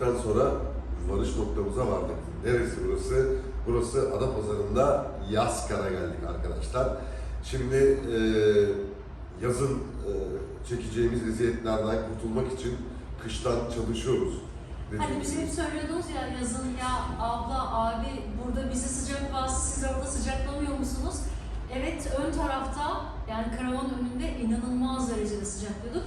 yaptıktan sonra varış noktamıza vardık. Neresi burası? Burası Adapazarı'nda Yaskara geldik arkadaşlar. Şimdi e, yazın e, çekeceğimiz eziyetlerden kurtulmak için kıştan çalışıyoruz. Hani bize hep söylüyordunuz ya yazın ya abla abi burada bizi sıcak bastı siz orada sıcaklamıyor musunuz? Evet ön tarafta yani karavan önünde inanılmaz derecede sıcaklıyorduk.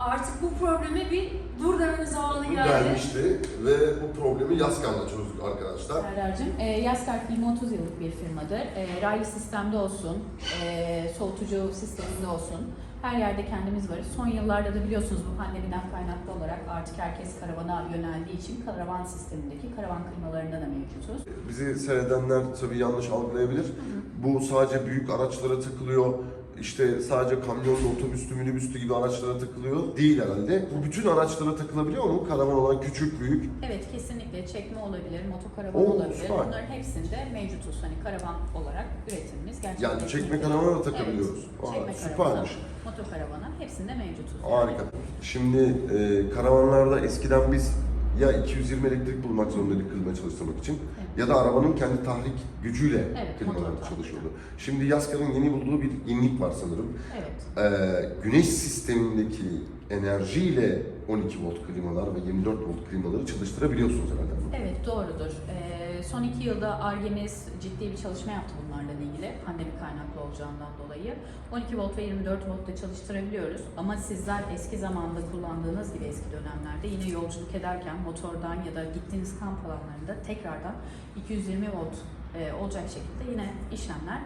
Artık bu probleme bir dur demenin zamanı geldi. gelmişti ve bu problemi Yaskar'la çözdük arkadaşlar. Serdar'cığım, e, Yaskart 20-30 yıllık bir firmadır. E, raylı sistemde olsun, e, soğutucu sisteminde olsun. Her yerde kendimiz varız. Son yıllarda da biliyorsunuz bu pandemiden kaynaklı olarak artık herkes karavana yöneldiği için karavan sistemindeki karavan klimalarında da mevcutuz. Bizi seyredenler tabii yanlış algılayabilir. Bu sadece büyük araçlara takılıyor. İşte sadece kamyonlu, otobüslü, minibüslü gibi araçlara takılıyor. Değil herhalde. Bu bütün araçlara takılabiliyor mu? Karavan olan küçük, büyük. Evet kesinlikle çekme olabilir, motokaravan Oo, olabilir. süper. Bunların hepsinde mevcutuz. Hani karavan olarak üretimimiz gerçekten. Yani çekme karavana da takabiliyoruz. Evet, Aa, çekme süpermiş. karavana, motokaravana hepsinde mevcutuz. Harika. Şimdi e, karavanlarda eskiden biz ya 220 elektrik bulmak zorundaydık klima çalıştırmak için Evet. Ya da arabanın kendi tahrik gücüyle Evet, klimalar çalışıyordu. Şimdi Yaskar'ın yeni bulduğu bir yenilik var sanırım. Evet. Ee, güneş sistemindeki enerjiyle 12 volt klimalar ve 24 volt klimaları çalıştırabiliyorsunuz herhalde. Evet doğrudur. Ee, son iki yılda ARGE'miz ciddi bir çalışma yaptı bunlarla ilgili. Pandemi kaynaklı olacağından dolayı. 12 volt ve 24 voltta çalıştırabiliyoruz. Ama sizler eski zamanda kullandığınız gibi eski dönemlerde yine yolculuk ederken motordan ya da gittiğiniz kamp alanlarında tekrardan 220 volt e, olacak şekilde yine işlemler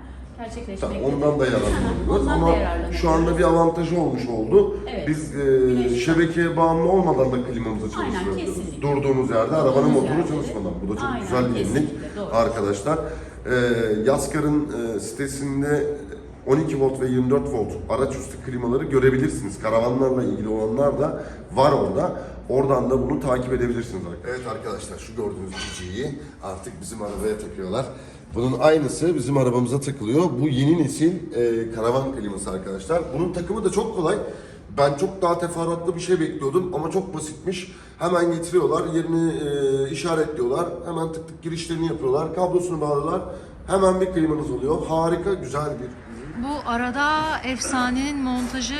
gerçekleşmektedir. Tabii ondan da yararlanıyoruz da ama şu anda bir avantajı olmuş oldu. Evet. Biz e, şebekeye bağımlı olmadan da klimamızı kesinlikle. Durduğumuz yerde Durduğumuz arabanın motoru yerde. çalışmadan. Bu da çok Aynen, güzel bir yenilik arkadaşlar. Ee, Yaskar'ın e, sitesinde 12 volt ve 24 volt araç üstü klimaları görebilirsiniz. Karavanlarla ilgili olanlar da var orada. Oradan da bunu takip edebilirsiniz. Evet arkadaşlar şu gördüğünüz ciciyi artık bizim arabaya takıyorlar. Bunun aynısı bizim arabamıza takılıyor. Bu yeni nesil e, karavan kliması arkadaşlar. Bunun takımı da çok kolay. Ben çok daha teferruatlı bir şey bekliyordum ama çok basitmiş. Hemen getiriyorlar, yerini e, işaretliyorlar. Hemen tık tık girişlerini yapıyorlar. Kablosunu bağlıyorlar. Hemen bir klimanız oluyor. Harika, güzel bir. Bu arada efsanenin montajı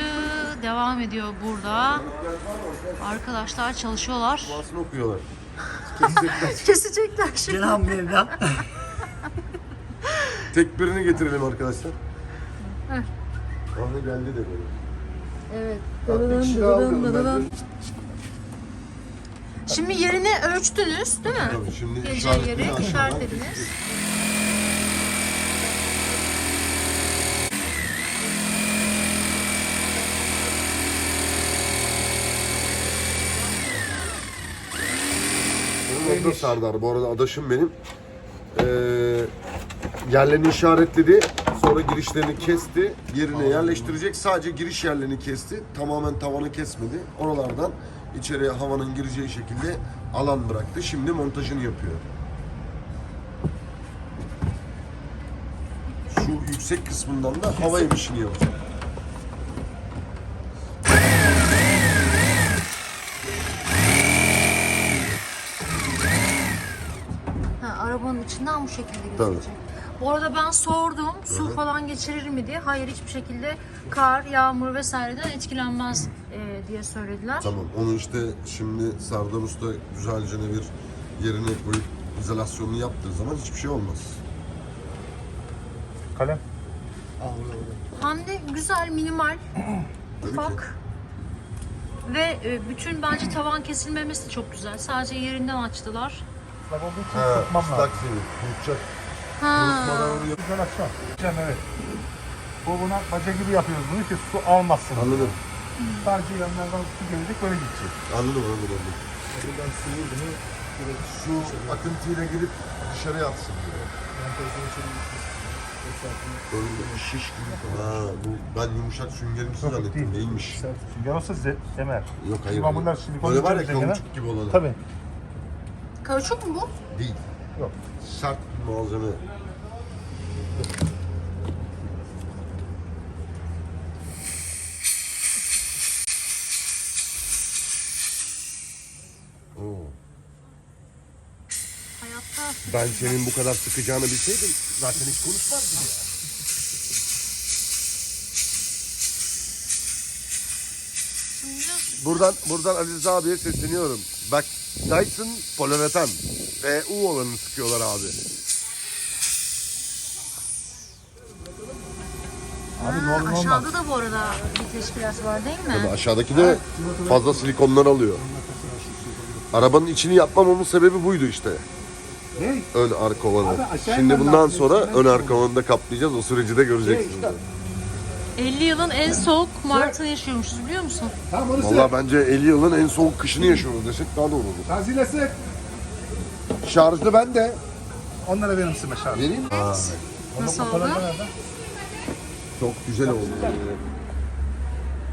devam ediyor burada. Arkadaşlar çalışıyorlar. Duasını okuyorlar. Kesecekler. Kesecekler şimdi. Cenab-ı Mevla. Tekbirini getirelim arkadaşlar. Anne geldi de böyle. Evet. Şimdi yerini ölçtünüz değil mi? Tabii şimdi Geleceği işaretini yeri işaretlediniz. Benim adım Serdar. Bu arada adaşım benim. Ee, yerlerini işaretledi. Sonra girişlerini kesti. Yerine yerleştirecek. Sadece giriş yerlerini kesti. Tamamen tavanı kesmedi. Oralardan içeriye havanın gireceği şekilde alan bıraktı. Şimdi montajını yapıyor. Şu yüksek kısmından da hava emişini yapacak. Ha, arabanın içinden bu şekilde Tabii. gözükecek. Bu arada ben sordum su falan geçirir mi diye. Hayır hiçbir şekilde kar, yağmur vesaireden etkilenmez e, diye söylediler. Tamam onu işte şimdi Serdar Usta güzelce ne bir yerine koyup izolasyonunu yaptığı zaman hiçbir şey olmaz. Kalem. Hande güzel, minimal, Tabii ki. ufak. Ve e, bütün bence tavan kesilmemesi de çok güzel. Sadece yerinden açtılar. Olduğu için Ha, tutmam ıslak lazım. seni. Kurutacak. Ha. Güzel açacağım. Cem evet. Bu buna baca gibi yapıyoruz bunu ki su almasın. Anladım. Sadece yanlardan su gelecek böyle gidecek. Anladım anladım. anladım. Buradan suyu bunu su akıntıyla gelip dışarıya atsın diyor. Böyle şiş gibi. Ha, bu ben yumuşak süngerimsi Yok, zannettim. değil. Değilmiş. Sünger olsa ze- emer. Yok hayır. Ama bunlar silikon Böyle var ya kauçuk gibi olanı. Tabii. Kauçuk mu bu? Değil. Yok. Sert malzeme. Hmm. Ben senin bu kadar sıkacağını bilseydim zaten hiç konuşmazdım ya. Buradan buradan Ali Rıza abiye sesleniyorum. Bak Dyson Polonatan ve U olanı sıkıyorlar abi. Abi normal olmaz. Aşağıda da bu arada vites biraz var değil mi? Tabii aşağıdaki de fazla silikonlar alıyor. Arabanın içini yapmamamın sebebi buydu işte. Ne? Ön arka olanı. Abi aşağı Şimdi inmem bundan lazım. sonra ön arka olanı da kaplayacağız. O süreci de göreceksiniz. işte. 50 yılın en soğuk Mart'ını yaşıyormuşuz biliyor musun? Tamam onu sık. Valla bence 50 yılın en soğuk kışını yaşıyoruz desek daha doğru olur. Sık. Şarjlı ben de. Onlara benim sıma şarj. Vereyim mi? Nasıl oldu? Çok güzel oldu.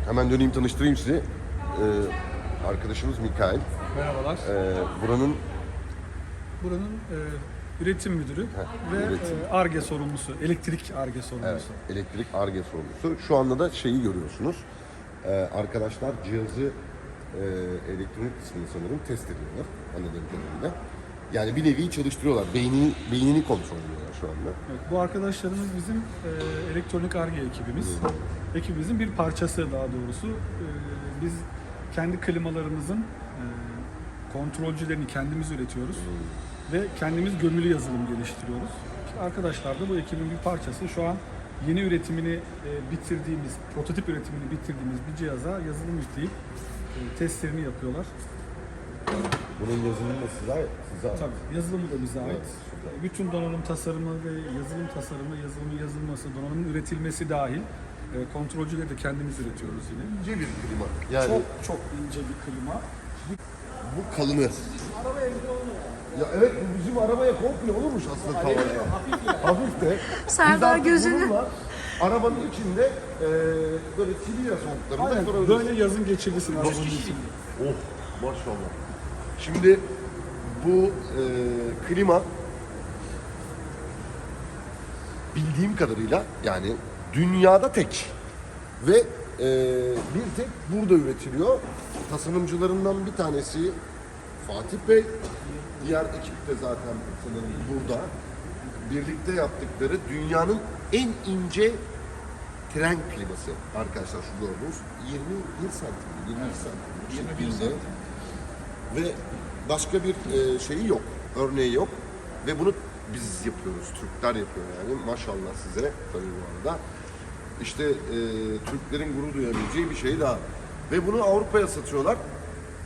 Hemen döneyim tanıştırayım sizi. Ee, arkadaşımız Mikael. Merhabalar. Ee, buranın Buranın e, üretim müdürü ve üretim. e, ARGE sorumlusu, elektrik ARGE evet, sorumlusu. elektrik arge sorumlusu. Şu anda da şeyi görüyorsunuz. Ee, arkadaşlar cihazı e, elektronik kısmını sanırım test ediyorlar. Anladığım kadarıyla. Yani bir nevi çalıştırıyorlar. Beynini, beynini kontrol ediyorlar şu anda. Evet, bu arkadaşlarımız bizim e, elektronik ARGE ekibimiz. Ekibimizin bir parçası daha doğrusu. E, biz kendi klimalarımızın e, kontrolcülerini kendimiz üretiyoruz. Ve kendimiz gömülü yazılım geliştiriyoruz. İşte arkadaşlar da bu ekibin bir parçası. Şu an yeni üretimini e, bitirdiğimiz, prototip üretimini bitirdiğimiz bir cihaza yazılım yükleyip e, testlerini yapıyorlar. Bunun yazılımı da size, size ait. Tabii yazılımı da bize ait. Evet, süper. Bütün donanım tasarımı ve yazılım tasarımı, yazılımın yazılması, donanımın üretilmesi dahil e, kontrolcüleri de kendimiz üretiyoruz yine. İnce bir klima. Yani Çok çok ince bir klima. bu kalını. Ya evet bu bizim arabaya komple olurmuş aslında tavana. Hafif de. Serdar Biz artık gözünü- bununla Arabanın içinde e, böyle Sibirya soğuklarında Aynen böyle yazın geçirirsin arabanın içinde. Oh maşallah. Şimdi bu e, klima bildiğim kadarıyla yani dünyada tek ve e, bir tek burada üretiliyor. Tasarımcılarından bir tanesi Fatih Bey. Diğer ekip de zaten sanırım burada. Birlikte yaptıkları dünyanın en ince tren kliması arkadaşlar şu gördüğünüz 21 santim, 22 santim, 21 santim. Ve başka bir e, şeyi yok, örneği yok. Ve bunu biz yapıyoruz, Türkler yapıyor yani. Maşallah size tabii bu arada. İşte e, Türklerin gurur duyabileceği bir şey daha. Ve bunu Avrupa'ya satıyorlar.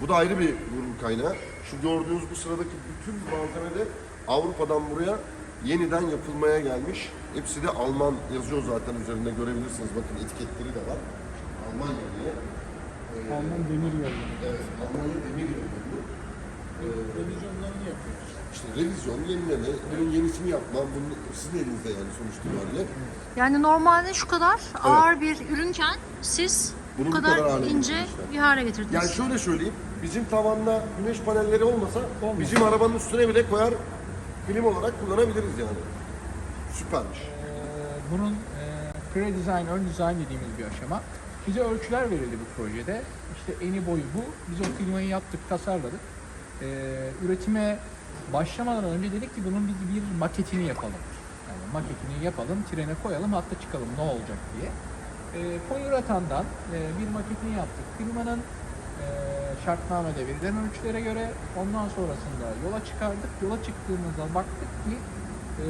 Bu da ayrı bir gurur kaynağı. Şu gördüğünüz bu sıradaki bütün malzeme de Avrupa'dan buraya yeniden yapılmaya gelmiş. Hepsi de Alman yazıyor zaten üzerinde görebilirsiniz. Bakın etiketleri de var. Almanya diye. Alman demir yolu. Evet, Almanya demir yolu. Revizyonlarını yapıyoruz. İşte revizyon, yenileme, bunun yenisini yapma, bunun sizin elinizde yani sonuç itibariyle. Yani normalde şu kadar ağır bir ürünken siz Bunu bu bu kadar, kadar hale ince getirmişler. bir hale getirdiniz. Yani şöyle söyleyeyim, bizim tavanda güneş panelleri olmasa bizim arabanın üstüne bile koyar, film olarak kullanabiliriz yani. Süpermiş. Ee, bunun e, pre-design, ön design dediğimiz bir aşama. Bize ölçüler verildi bu projede. İşte eni boyu bu. Biz o klimayı yaptık, tasarladık. Ee, üretime başlamadan önce dedik ki bunun bir, bir maketini yapalım. Yani maketini yapalım, trene koyalım, hatta çıkalım ne olacak diye. Ee, Polyuretan'dan e, bir maketini yaptık. Klimanın e, şartnamede verilen ölçülere göre ondan sonrasında yola çıkardık. Yola çıktığımızda baktık ki e,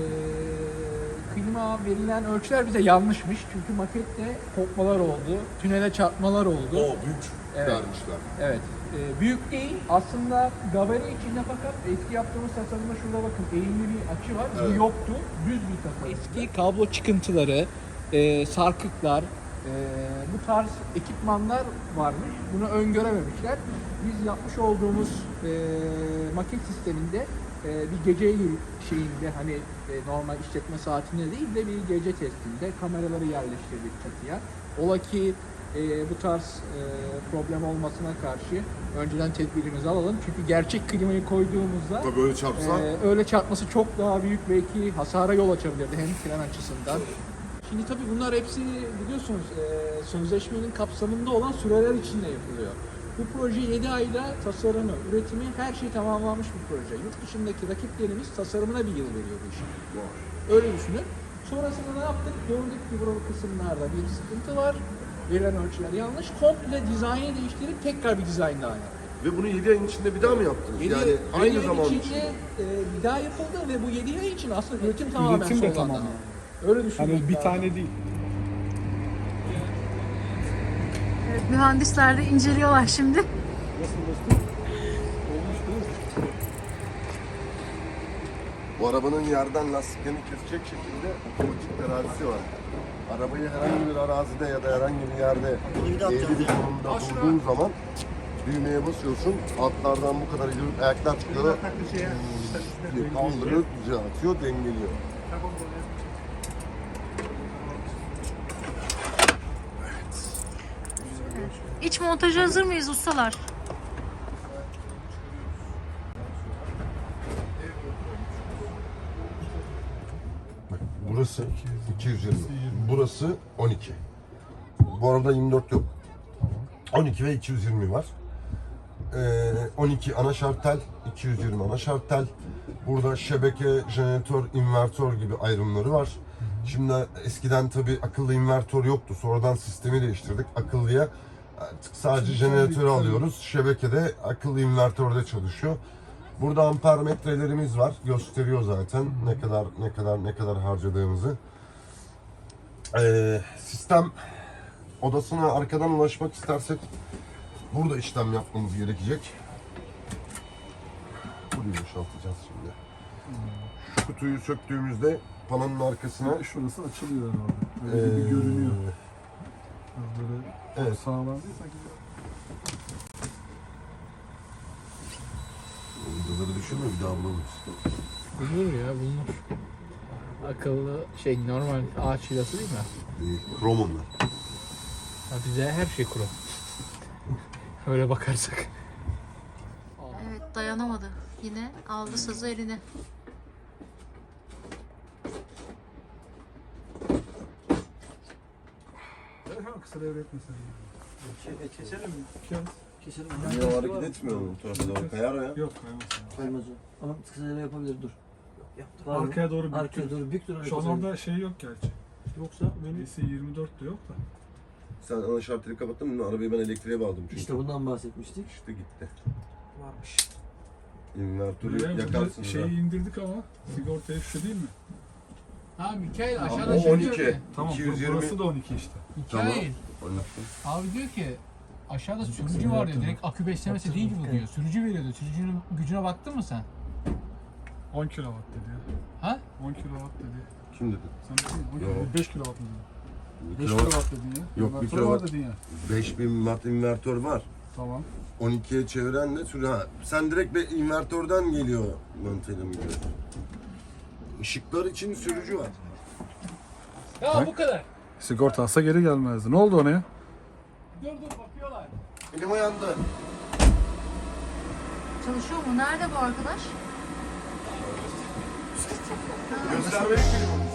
klima verilen ölçüler bize yanlışmış. Çünkü makette kopmalar oldu, tünele çarpmalar oldu. O büyük Evet. vermişler. Evet. e, büyük değil. Aslında gabari içinde fakat eski yaptığımız tasarımda şurada bakın eğimli bir açı var. Evet. Bu yoktu. Düz bir tasarım. Eski kablo çıkıntıları, e, sarkıklar, e, bu tarz ekipmanlar varmış. Bunu öngörememişler. Biz yapmış olduğumuz e, maket sisteminde e, bir gece şeyinde hani e, normal işletme saatinde değil de bir gece testinde kameraları yerleştirdik çatıya. Ola ki e, bu tarz e, problem olmasına karşı önceden tedbirimizi alalım. Çünkü gerçek klimayı koyduğumuzda Tabii öyle çarpsa. ee, öyle çarpması çok daha büyük belki hasara yol açabilirdi hem tren açısından. Şimdi tabii bunlar hepsi biliyorsunuz e, sözleşmenin kapsamında olan süreler içinde yapılıyor. Bu proje 7 ayda tasarımı, üretimi, her şey tamamlanmış bir proje. Yurt dışındaki rakiplerimiz tasarımına bir yıl veriyor bu işin. Öyle düşünün. Sonrasında ne yaptık? Gördük ki burada kısımlarda bir sıkıntı var. Verilen ölçüler yanlış. Komple dizaynı değiştirip tekrar bir dizayn daha yaptık. Ve bunu 7 ayın içinde bir daha mı yaptınız? Yedi- yani yedi aynı ayın zaman içinde içinde. e, bir daha yapıldı ve bu 7 ay için aslında üretim tamamen Üretim de sonlandı. Öyle düşünmek Hani bir tane değil. Evet, mühendisler de inceliyorlar şimdi. Nasıl dostum? Olmuş değil mi? Bu arabanın yerden lastiklerini kesecek şekilde otomatik terazisi var. Arabayı herhangi bir arazide ya da herhangi bir yerde eğri bir konumda durduğun zaman düğmeye basıyorsun. Altlardan bu kadar ileri ayaklar çıkıyor. Kaldırıyor, düzeltiyor, dengeliyor. İç montaja hazır mıyız ustalar? Burası 220. Burası 12. Bu arada 24 yok. 12 ve 220 var. Ee, 12 ana şartel, 220 ana şartel. Burada şebeke, jeneratör, invertör gibi ayrımları var. Şimdi eskiden tabi akıllı invertör yoktu. Sonradan sistemi değiştirdik. Akıllıya artık sadece jeneratörü alıyoruz. Şebekede akıllı invertörde çalışıyor. Burada ampermetrelerimiz var. Gösteriyor zaten ne kadar ne kadar ne kadar harcadığımızı. Ee, sistem odasına arkadan ulaşmak istersek burada işlem yapmamız gerekecek. Burayı boşaltacağız şimdi. Şu kutuyu söktüğümüzde panonun arkasına Şurası açılıyor. Böyle bir ee, görünüyor. Böyle Evet. sağlam değil sanki. Vidaları düşünme bir daha bulamayız. Bulunur ya bulunur. Akıllı şey normal ağaç vidası değil mi? Ee, Krom onlar. Ha, bize her şey kuru. Öyle bakarsak. Evet dayanamadı. Yine aldı sazı eline. Kısa devret mesela. Keselim mi? Kes. Keselim. Niye o hareket etmiyor mu bu tarafa doğru? Kayar o ya. Yok kaymaz. Kaymaz o. Ama kısa devre yapabilir dur. Yaptı. Var mı? Arkaya doğru büktür. Arkaya doğru bük dur. Şu an orada şey yok gerçi. Yoksa böyle DC 24 de yok da. Sen ana şarteli kapattın mı? Arabayı ben elektriğe bağladım çünkü. işte bundan bahsetmiştik. İşte gitti. Varmış. İnvertörü burada yakarsın. şeyi da. indirdik ama sigortaya şu değil mi? Ha Mikail aşağıda şey 12. diyor ki. Tamam 220. burası da 12 işte. Mikail Anlattım. Abi diyor ki aşağıda sürücü var diyor. Direkt akü beslemesi değil bu diyor. Sürücü veriyor diyor. Sürücünün gücüne baktın mı sen? 10 kilowatt dedi ya. Ha? 10 kilowatt dedi. Kim dedi? Sen dedin mi? Yok. 5 kilowatt mı dedin? 5 Kilowatt. kilowatt dedin ya. Yok, bir Invertör kilowatt. var dedin ya. 5000 watt invertör var. Tamam. 12'ye çeviren de sürü ha. Sen direkt bir invertörden geliyor mantığıyla mı gidiyorsun? Işıklar için sürücü var. Ya bu kadar. Sigorta alsa geri gelmezdi. Ne oldu ona ya? Dur dur bakıyorlar. Elim ayağımda. Çalışıyor mu? Nerede bu arkadaş? Göstermelik film.